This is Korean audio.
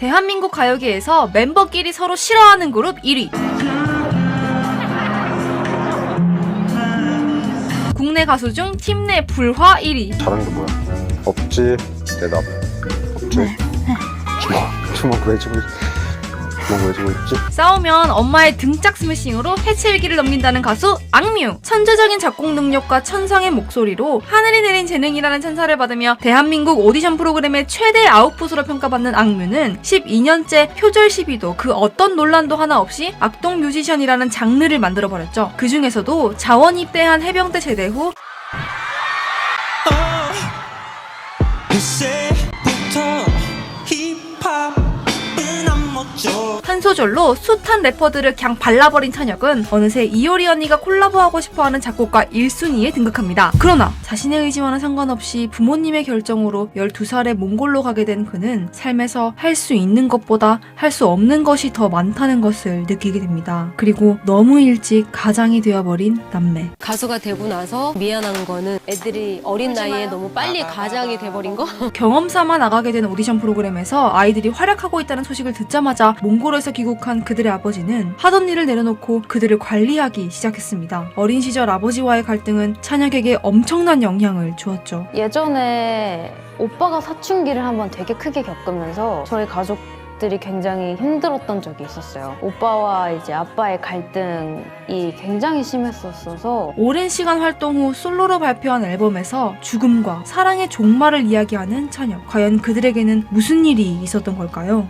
대한민국 가요계에서 멤버끼리 서로 싫어하는 그룹 1위. 국내 가수 중 팀 내 불화 1위. 잘하는 게 뭐야? 없지. 대답. 없지. 주먹. 주먹 왜 주고 주고 있지? 싸우면 엄마의 등짝 스매싱으로 해체일기를 넘긴다는 가수 악뮤. 천재적인 작곡 능력과 천상의 목소리로 하늘이 내린 재능이라는 찬사를 받으며 대한민국 오디션 프로그램의 최대 아웃풋으로 평가받는 악뮤는 12년째 표절 시비도 그 어떤 논란도 하나 없이 악동 뮤지션이라는 장르를 만들어 버렸죠. 그 중에서도 자원 입대한 해병대 제대 후 한 소절로 숱한 래퍼들을 그냥 발라버린 찬혁은 어느새 이효리 언니가 콜라보하고 싶어하는 작곡가 1순위에 등극합니다. 그러나 자신의 의지와는 상관없이 부모님의 결정으로 12살에 몽골로 가게 된 그는 삶에서 할 수 있는 것보다 할 수 없는 것이 더 많다는 것을 느끼게 됩니다. 그리고 너무 일찍 가장이 되어버린 남매. 가수가 되고 나서 미안한 거는 애들이 어린 나이에 너무 빨리 가장이 돼버린 거? 경험 삼아 나가게 된 오디션 프로그램에서 아이들이 활약하고 있다는 소식을 듣자마자 몽골 에서 귀국한 그들의 아버지는 하던 일을 내려놓고 그들을 관리하기 시작했습니다. 어린 시절 아버지와의 갈등은 찬혁에게 엄청난 영향을 주었죠. 예전에 오빠가 사춘기를 한번 되게 크게 겪으면서 저희 가족 들이 굉장히 힘들었던 적이 있었어요. 오빠와 이제 아빠의 갈등이 굉장히 심했었어서 오랜 시간 활동 후 솔로로 발표한 앨범에서 죽음과 사랑의 종말을 이야기하는 찬혁. 과연 그들에게는 무슨 일이 있었던 걸까요?